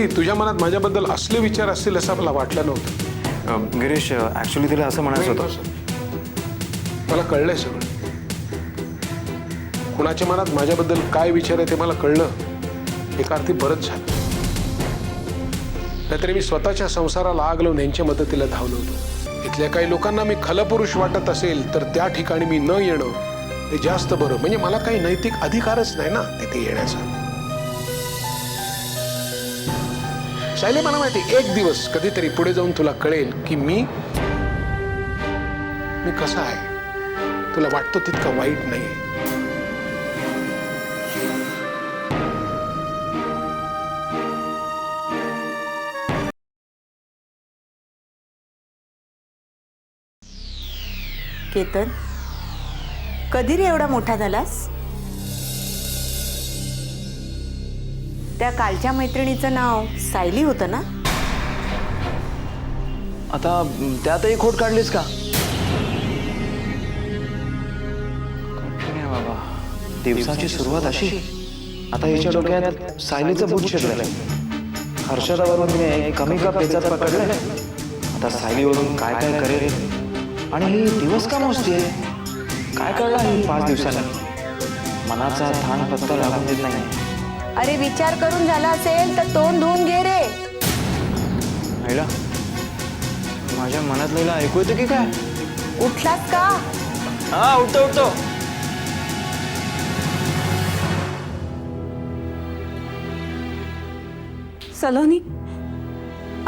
शैली तुझ्या मनात माझ्याबद्दल असले विचार असतील असं मला वाटलं नव्हतं. अ, गिरीश ॲक्च्युली तिला असं म्हणायचं होतं. मला कळलंय सगळं. कुणाच्या मनात माझ्याबद्दल काय विचार आहे ते मला कळलं. एका अर्थी बरंच झालं. नाहीतरी मी स्वतःच्या संसाराला आग लावून यांच्या मदतीला धावलो होतो. इथल्या काही लोकांना मी खलपुरुष वाटत असेल तर त्या ठिकाणी मी न येणं हे जास्त बरं. म्हणजे मला काही नैतिक अधिकारच नाही ना तिथे येण्याचा. शैली मला माहिती एक दिवस कधीतरी पुढे जाऊन तुला कळेल की मी मी कसा आहे. तुला वाटतो तितका वाईट नाही. केतन कधी रे एवढा मोठा झालास? त्या कालच्या मैत्रिणीचं नाव सायली होतं ना? आता त्यातही खोट काढलीस का? बाबा दिवसाची सुरुवात अशी. आता याच्या डोक्यात सायलीचं भूत शिरलंय. हर्षदावरून तिने कमी का पेचात पकडलंय? आता सायलीवरून काय काय करेल? आणि ही दिवस का मोजतीये? काय कळलं ही पाच दिवसांनी मनाचा थान पत्ता लागून देत नाही. अरे विचार करून झाला असेल तर तोंड धुवून घे रे. आईला माझ्या मनातलं ऐकू येतं की काय? उठलास का? हा उठतो उठतो. सलोनी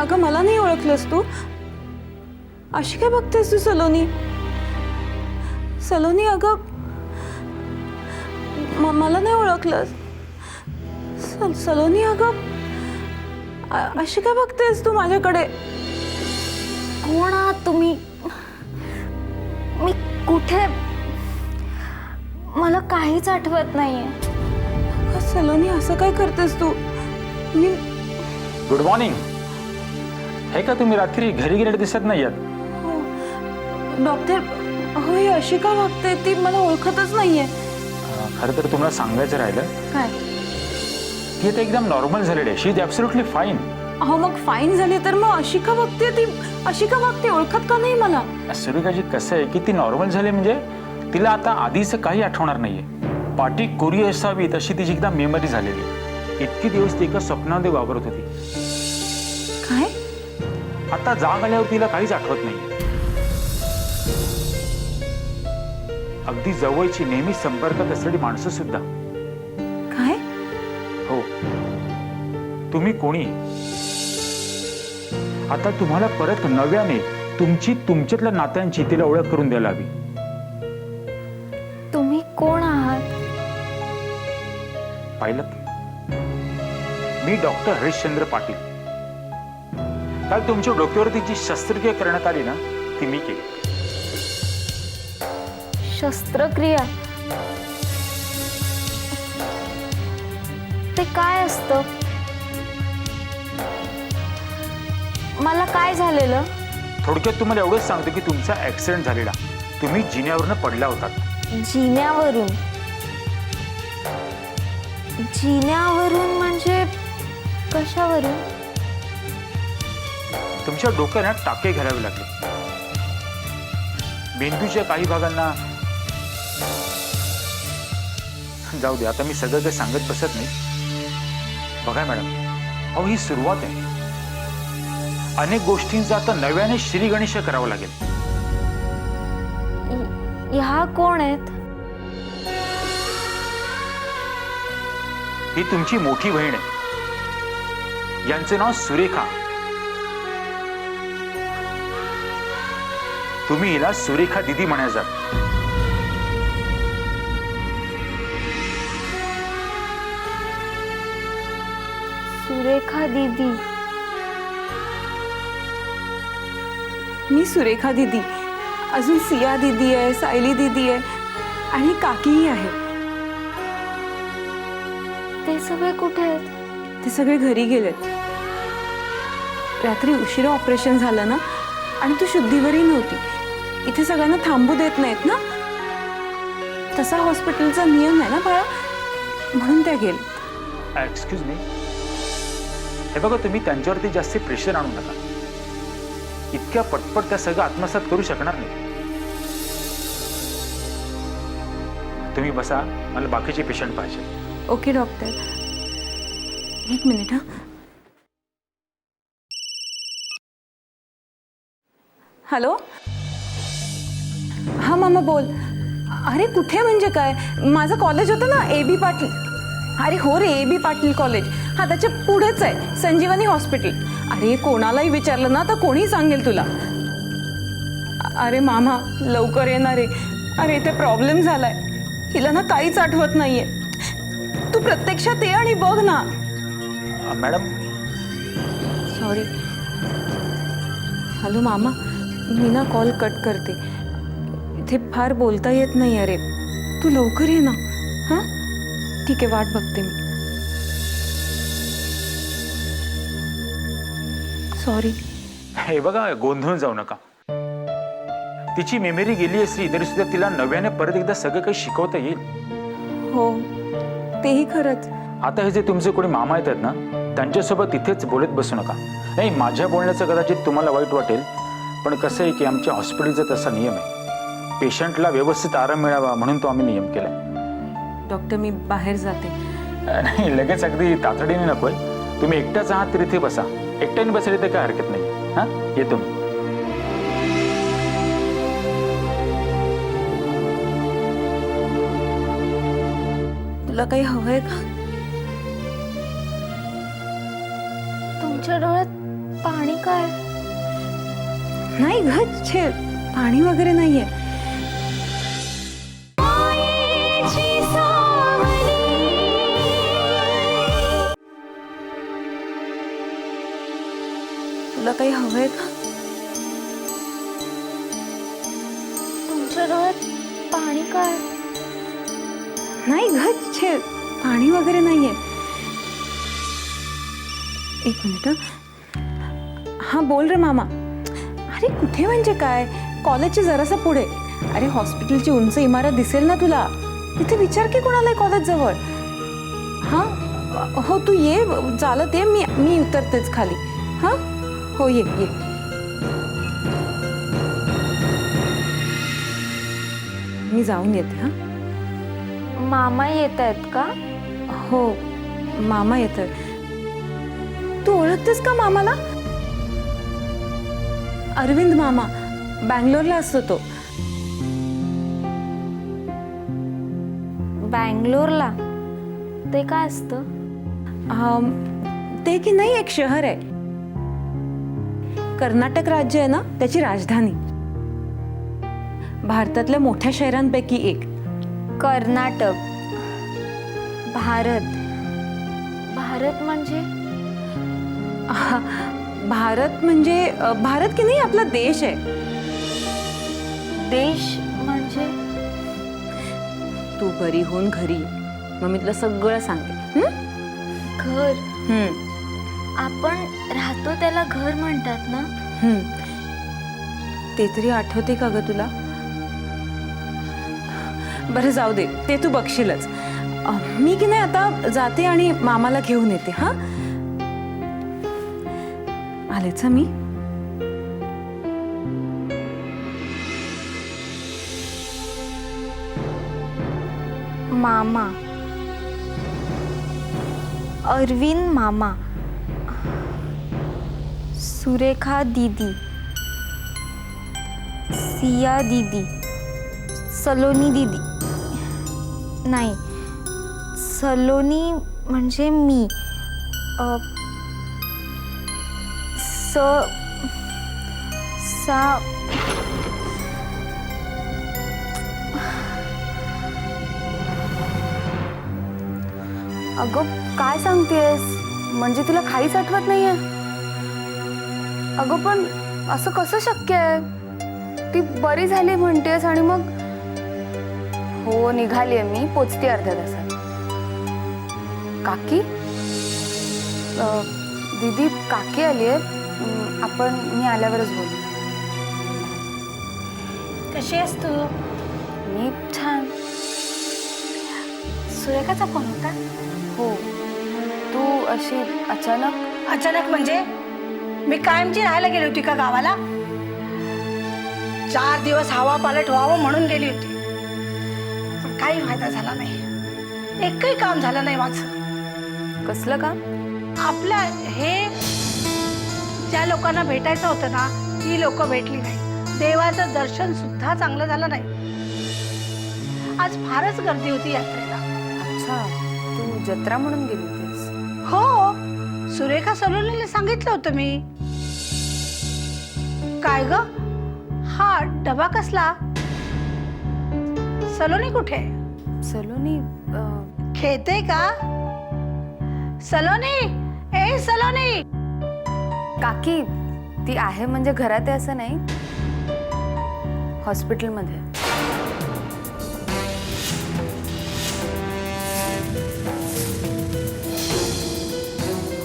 अगं मला नाही ओळखलंस तू. अशी काय बघतेस तू सलोनी? सलोनी अगं म- मला नाही ओळखलंस. सलोनी अगं अशी काय बघतेस तू माझ्याकडे? कोण आहात तुम्ही? मी कुठे? मला काहीच आठवत नाहीये. सलोनी असं काय करतेस तू? मी गुड मॉर्निंग हे का तुम्ही रात्री घरी गेलेले दिसत नाही आहेत डॉक्टर हो ही अशी का वागते ती मला ओळखतच नाहीये. खरं तर तुम्हाला सांगायचं राहिलं. काय? ती आता एकदम नॉर्मल झालेली आहे. शी इज ॲब्सोल्युटली फाईन अहो मग फाईन झाली तर मग अशी का बघते ती. अशी का वागते ओळखत का नाही मला? सुरेखाजी कसं आहे की ती नॉर्मल झाली म्हणजे तिला आता आधीचं काही आठवणार नाहीये. पाठी कोरी असावी तशी तिची एकदा मेमरी झालेली आहे. इतके दिवस ती एका स्वप्नामध्ये वावरत होती. काय? आता जाग आल्यावर तिला काहीच आठवत नाही. अगदी जवळची नेहमी संपर्कात असलेली माणसं सुद्धा तुम्ही कोणी? आता तुम्हाला परत नव्याने तुमची तुमच्यातल्या नात्यांची तिला ओळख करून द्यायला हवी. तुम्ही कोण आहात? पाहिलं? मी डॉक्टर हरिश्चंद्र पाटील. काल तुमच्या डोक्यावरती जी शस्त्रक्रिया करण्यात आली ना ती मी केली. शस्त्रक्रिया? ते काय असतं? मला काय झालेलं? थोडक्यात तुम्हाला एवढंच सांगतो की तुमचा ऍक्सिडेंट झालेला. तुम्ही जिन्यावरनं पडला होतात जिन्यावरून? जिन्यावरून म्हणजे कशावरून? तुमच्या डोक्याला टाके घालावे लागले. मेंदूच्या काही भागांना जाऊ दे आता मी सगळं काही सांगत बसत नाही. बघा मॅडम अहो ही सुरुवात आहे. अनेक गोष्टींचा आता नव्याने श्रीगणेश करावं लागेल. ह्या कोण आहेत? ही तुमची मोठी बहीण आहे. यांचं नाव सुरेखा. तुम्ही हिला सुरेखा दिदी म्हणायचा सुरेखा दीदी. मी सुरेखा दिदी. अजून सिया दिदी आहे सायली दिदी आहे आणि काकीही आहे. ते सगळे कुठे आहेत? ते सगळे घरी गेलेत. रात्री उशिरा ऑपरेशन झालं ना आणि तू शुद्धीवरही नव्हती. इथे सगळ्यांना थांबू देत नाहीत ना? तसा हॉस्पिटलचा नियम आहे ना बाळा? म्हणून त्या गेल्या एक्सक्यूज मी हे बघा तुम्ही त्यांच्यावरती जास्त प्रेशर आणू नका. इतक्या पटपट त्या सगळं आत्मसात करू शकणार नाही. तुम्ही बसा मला बाकीचे पेशंट पाहिजे ओके डॉक्टर एक मिनिट हा. हॅलो हा मामा बोल. अरे कुठे म्हणजे काय? माझं कॉलेज होतं ना ए बी पाटील. अरे हो रे ए बी पाटील कॉलेज हा त्याच्या पुढेच आहे. संजीवनी हॉस्पिटल. अरे कोणालाही विचारलं ना तर कोणी सांगेल तुला. अरे मामा लवकर येणार आहे. अरे इथे प्रॉब्लेम झालाय. हिला ना काहीच आठवत नाहीये. तू प्रत्यक्षात ये आणि बघ ना. मॅडम. सॉरी हॅलो मामा. मी ना कॉल कट करते. इथे फार बोलता येत नाही अरे. तू लवकर ये ना. हां? ठीक आहे वाट बघते मी. सॉरी हे बघा गोंधळून जाऊ नका. तिची मेमरी गेली असली तरी सुद्धा तिला नव्याने परत एकदा सगळं काही शिकवता येईल. हो तेही खरंच. आता हे जे तुमचे कोणी मामा येतात ना त्यांच्यासोबत तिथेच बोलत बसू नका. नाही माझ्या बोलण्याचं कदाचित तुम्हाला वाईट वाटेल पण कसं आहे की आमच्या हॉस्पिटलचा तसा नियम आहे. पेशंटला व्यवस्थित आराम मिळावा म्हणून तो आम्ही नियम केलाय. डॉक्टर मी बाहेर जाते. नाही लगेच अगदी तातडीने नकोय. तुम्ही एकट्याच आहात तर इथे बसा. एकट्याने बसले तर काय हरकत नाही हाँ? येतो मी तुला काही हवंय का? तुमच्या डोळ्यात पाणी काय? नाही घ छे पाणी वगैरे नाहीये. तुला काही हवंय का? तुमच्या डोळ्यात पाणी काय? नाही घ छे पाणी वगैरे नाहीये. एक मिनिट हं. बोल रे मामा. अरे कुठे म्हणजे काय? कॉलेजच्या जरासा पुढे. अरे हॉस्पिटलची उंच इमारत दिसेल ना तुला? तिथे विचार की कोणाला कॉलेज जवळ? हा? हो तू ये. चालत ये. मी मी उतरतेच खाली. हा? हो ये ये. मी जाऊन येते हा? मामा येत आहेत का? हो मामा येतोय तू ओळखतेस का मामाला? अरविंद मामा बँगलोरला असतो तो. बँगलोरला? ते काय असतं? अम, ते की नाही एक शहर आहे. कर्नाटक राज्य आहे ना त्याची राजधानी. भारतातल्या मोठ्या शहरांपैकी एक. कर्नाटक. भारत. भारत म्हणजे? भारत म्हणजे भारत की नाही आपला देश आहे. देश म्हणजे? तू बरी होऊन घरी. मग मी तुला सगळं सांगते? घर. हं. आपण राहतो त्याला घर म्हणतात ना? हं. ते तरी आठवते का ग तुला? बरं जाऊ दे. ते तू बघशीलच. अ, मी की नाही आता जाते आणि मामाला घेऊन येते हा? आलेच हं मी. मामा. अरविंद मामा. सुरेखा दीदी सिया दीदी सलोनी दीदी. नाही सलोनी म्हणजे मी. अ, स सा अगं काय सांगतेस? म्हणजे तुला काहीच आठवत नाहीये? अगं पण असं कसं शक्य आहे? ती बरी झाली म्हणतेस आणि मग? हो निघाली आहे मी. पोचते अर्ध्या तासात. काकी? अं, दीदी काकी आली आहे. आपण मी आल्यावरच बोलू. कशी आहेस तू? मी छान. सुरेखाचा फोन होता? हो. तू अशी अचानक? अचानक म्हणजे? मी कायमची राहायला गेली होती का गावाला? चार दिवस हवा पालट व्हावं म्हणून गेली होती. पण काही फायदा झाला नाही. एकही काम झालं नाही माझं. कसलं का आपल्या हे ज्या लोकांना भेटायचं होतं ना ती लोक भेटली नाही. देवाचं दर्शन सुद्धा चांगलं झालं नाही. आज फारच गर्दी होती यात्रेला. अच्छा तू जत्रा म्हणून गेली होतीस. हो. सुरेखा सलोनीला सांगितलं होतं मी. काय ग? हा डबा कसला? सलोनी कुठे? सलोनी खेळते का? सलोनी! ए सलोनी! काकी ती आहे म्हणजे घरात आहे असं नाही. हॉस्पिटलमध्ये.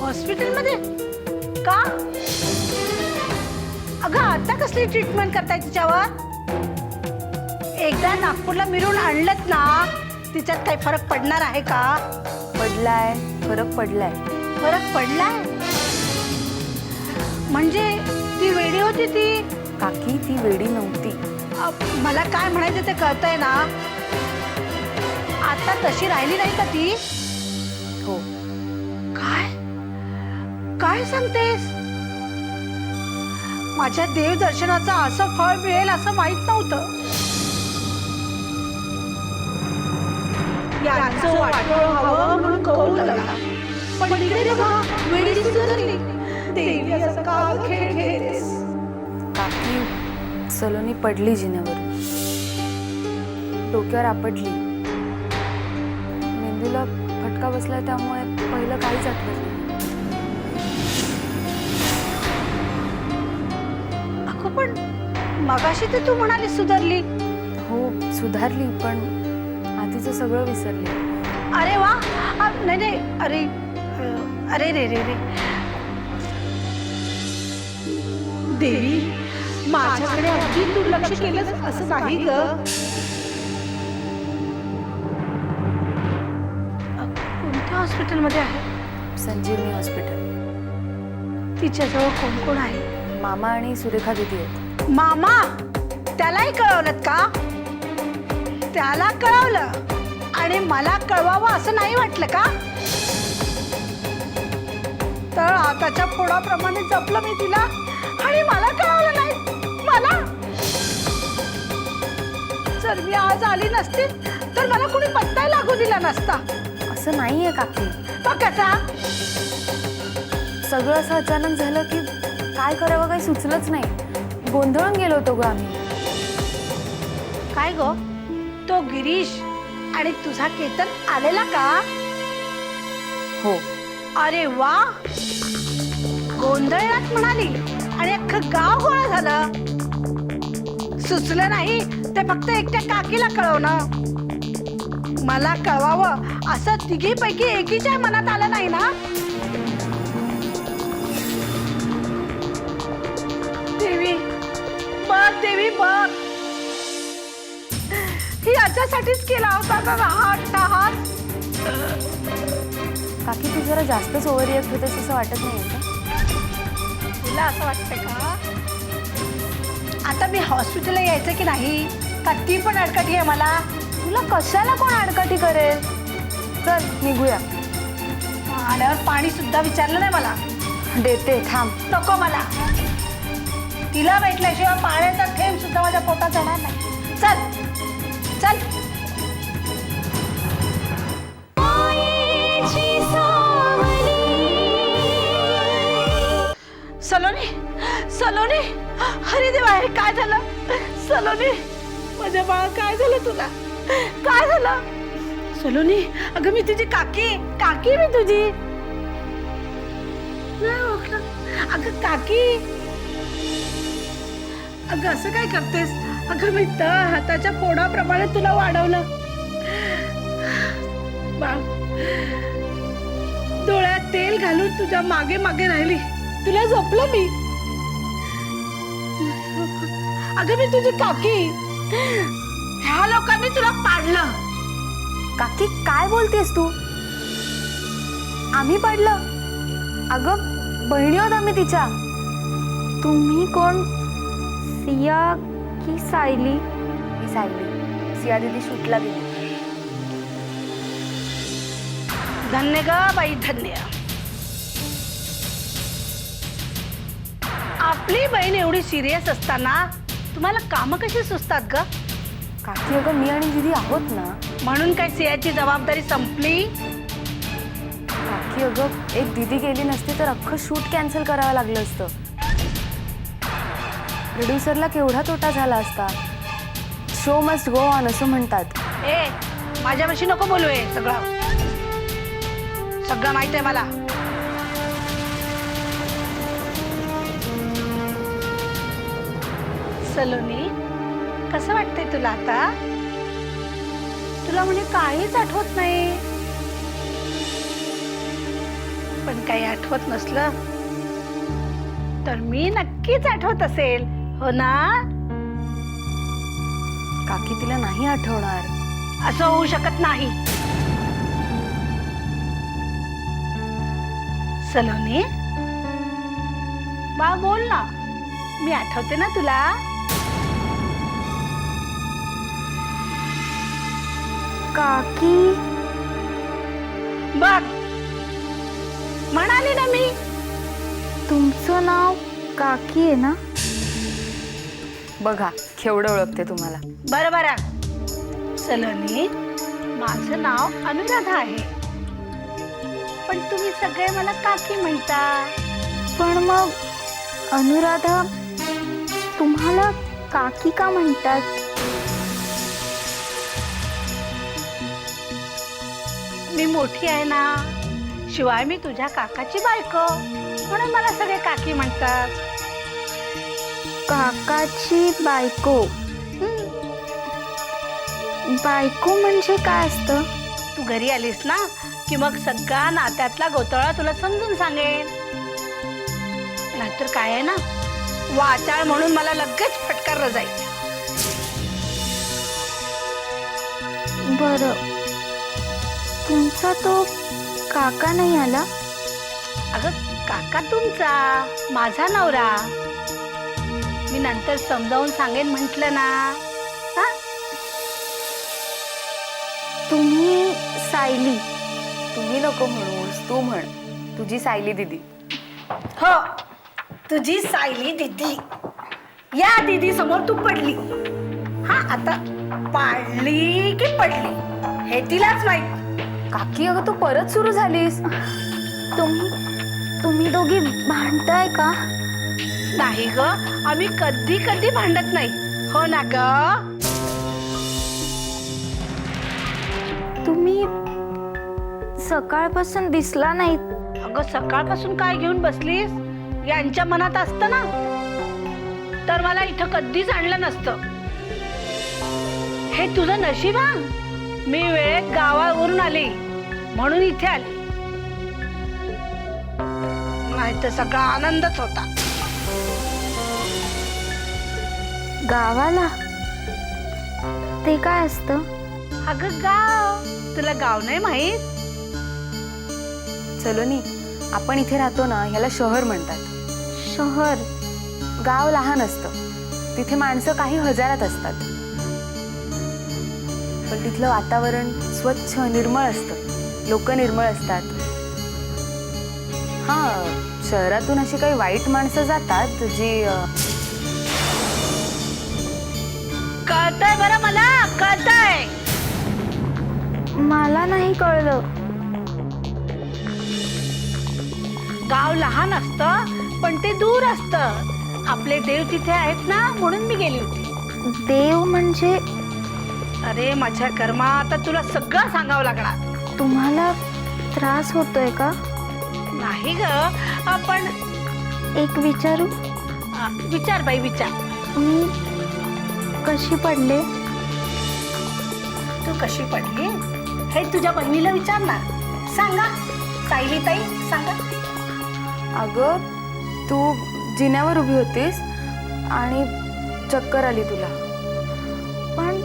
हॉस्पिटलमध्ये? का? अगं आता कसली ट्रीटमेंट करताय तिच्यावर? एकदा नागपूरला मिरून आणलंत ना तिच्यात काही फरक पडणार आहे का? पडलाय. फरक पडलाय. फरक पडलाय? म्हणजे ती वेडी होती ती? काकी ती वेडी नव्हती. मला काय म्हणायचं ते कळतंय ना? आता तशी राहिली नाही का ती? हो. काय? काय सांगतेस? माझ्या देव दर्शनाचं असं फळ मिळेल असं माहीत नव्हतं यांचं वाटोळं म्हणून कौल लागला. पण इकडे सुधारली. देवी असं का खेळ खेळतेस? काकी सलोनी पडली जिन्यावर डोक्यावर आपटली मेंदूला फटका बसला त्यामुळे पहिलं काहीच आठवत नाही मगाशी तर तू म्हणाली सुधारली. हो सुधारली पण आधीचं सगळं विसरले. अरे वा अ, नाही नाही अरे अ, अरे रे रे रे. देवी माझ्याकडे अगदी दुर्लक्ष केलं असं नाही ग. अ, कोणत्या हॉस्पिटलमध्ये आहे? संजीवनी हॉस्पिटल. तिच्याजवळ कोण कोण आहे? मामा आणि सुरेखा दिदी आहेत. मामा त्यालाही कळवलं का? त्याला कळवलं आणि मला कळवावं असं नाही वाटलं का? तर आताच्या फोडाप्रमाणे जपलं मी तिला आणि मला कळवलं नाही. मला? जर मी आज आली नसती तर मला कुणी पत्ता लागू दिला नसता. असं नाहीये काकी. मग कसा सगळं असं अचानक झालं की काय करावं काही सुचलंच नाही. गोंधळून गेलो होतो ग आम्ही. काय ग? तो गिरीश आणि तुझा केतन आलेला का? हो. अरे वा! गोंधळात म्हणाली आणि अख्खं गाव गोळा झालं. सुचलं नाही ते फक्त एकट्या काकीला कळवणं. मला कळवावं असं तिघीपैकी एकीच्या मनात आलं नाही ना? देवी बघ देवी बघ ही याच्यासाठीच केला होता का हा काकी तू जरा जास्तच ओव्हर रिॲक्ट होतेस असं वाटत नाही का? तुला असं वाटतंय का? आता मी हॉस्पिटलला यायचं की नाही? का ती पण अडकटी आहे मला. तुला कशाला कोण आडकाठी करेल? चल निघूया. आल्यावर पाणी सुद्धा विचारलं नाही मला. देते थांब. नको मला. तिला भेटल्याशिवाय पाण्याचा थेंब सुद्धा माझ्या पोटात जाणार नाही. चल चल. सलोनी सलोनी अरे देवा हे काय झालं? सलोनी माझ्या बाळा काय झालं तुला? काय झालं? सलोनी अगं मी तुझी काकी काकी मी तुझी. नाही ओळखलं. अगं काकी. अगं असं काय करतेस? अगं मी तर हाताच्या पोडाप्रमाणे तुला वाढवलं. बाळ डोळ्यात तेल घालून तुझ्या मागे मागे राहिली. तुला झोपलं मी? अगं मी तुझी काकी. ह्या लोकांनी तुला पाडलं. काकी काय बोलतेस तू? आम्ही पडलं. अगं बहिणी होत आम्ही तिच्या. तुम्ही कोण? सिया की सायली? मी सायली. सिया दिदी शूटला गेली. धन्य ग बाई धन्य. आपली बहीण एवढी सिरियस असताना तुम्हाला काम कशी सुचतात ग? काकी अगं मी आणि दिदी आहोत ना. म्हणून काय सियाची जबाबदारी संपली? काकी अगं एक दिदी गेली नसती तर अख्खं शूट कॅन्सल करावं लागलं असतं. प्रोड्युसरला केवढा तोटा झाला असता? शो मस्ट गो ऑन असं म्हणतात. ए माझ्यापाशी नको बोलू हे सगळं. सगळं माहीत आहे मला. सलोनी कसं वाटतंय तुला आता? तुला म्हणजे काहीच आठवत नाही. पण काही आठवत नसलं तर मी नक्कीच आठवत असेल. हो ना? काकी तिला नाही आठवणार. असं होऊ शकत नाही. सलोनी? बा बोल ना. मी आठवते ना तुला? काकी? बघ. म्हणाली ना मी. तुमचं नाव काकी आहे ना? बघा केवढं ओळखते तुम्हाला. बरं बरं. सलोनी माझं नाव अनुराधा आहे. पण तुम्ही सगळे मला काकी म्हणता. पण मग अनुराधा तुम्हाला काकी का म्हणतात? मी मोठी आहे ना शिवाय मी तुझ्या काकाची बायको. म्हणून मला सगळे काकी म्हणतात. काकाची बायको. बायको म्हणजे काय असतं? तू घरी आलीस ना की मग सगळा नात्यातला गोतळा तुला समजून सांगेन. नाहीतर काय आहे ना? वाचाळ म्हणून मला लगेच फटकार जाईल बरं. तुमचा तो काका नाही आला? अगं काका तुमचा. माझा नवरा. मी नंतर समजावून सांगेन म्हटलं ना. हा? तुम्ही सायली. तुम्ही नको म्हणूस तू म्हण. तुझी सायली दिदी. हो तुझी सायली दिदी. या दिदी समोर तू पडली. हा आता पाडली की पडली? हे तिलाच माहीत. काकी अगं तू परत सुरू झालीस. तुम्ही तुम्ही दोघी भांडताय का? नाही ग. आम्ही कधी कधी भांडत नाही. हो ना ग? तुम्ही सकाळपासून दिसला नाहीत. अगं सकाळपासून काय घेऊन बसलीस? यांच्या मनात असतं ना? तर मला इथं कधीच आणलं नसतं. हे तुझं नशीब हा? मी वेळेत गावावरून आली. म्हणून इथे आली. नाही तर सगळा आनंदच होता. गावाला? ते काय असतं? अगं गाव. तुला गाव नाही माहीत? सलोनी आपण इथे राहतो ना ह्याला शहर म्हणतात. शहर? गाव लहान असतं. तिथे माणसं काही हजारात असतात. पण तिथलं वातावरण स्वच्छ निर्मळ असतं. लोक निर्मळ असतात. हा शहरातून अशी काही वाईट माणसं जातात जी अं, कळतंय बरं मला? कळतंय. मला नाही कळलं. गाव लहान असतं पण ते दूर असतं. आपले देव तिथे आहेत ना म्हणून मी गेली होती. देव म्हणजे? अरे माझ्या कर्मा आता तुला सगळं सांगावं लागणार. तुम्हाला त्रास होतोय का? नाही ग आपण एक विचारू? विचार बाई विचार. मी कशी पडले? तू कशी पडली? हे तुझ्या बहिणीला विचारणार सांगा. सायली ताई सांगा. अगं तू जिन्यावर उभी होतीस आणि चक्कर आली तुला. पण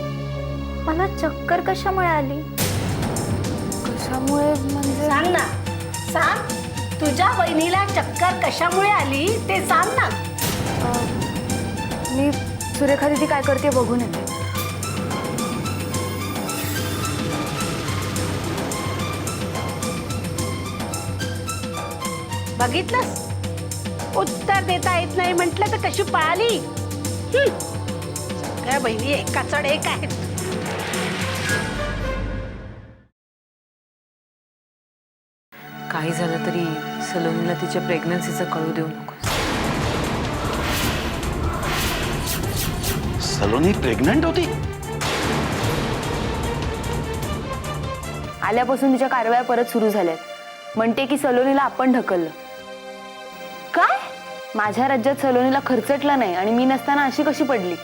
मला चक्कर कशामुळे आली? कशामुळे म्हणजे? सांग ना. सांग. तुझ्या बहिणीला चक्कर कशामुळे आली ते सांग ना. अं, मी सुरेखा दिदी काय करते बघून येते. बघितलंस? उत्तर देता येत नाही म्हटलं तर कशी पळाली काय सगळ्या बहिणी एका चढ एक आहेत. काही झालं तरी सलोनीला तिच्या प्रेग्नन्सीचं कळू देऊ नको सलोनी प्रेग्नंट होती? आल्यापासून तिच्या कारवाया परत सुरू झाल्यात. म्हणते की सलोनीला आपण ढकललं. काय? माझ्या राज्यात सलोनीला खर्चटला नाही आणि मी नसताना अशी कशी पडली?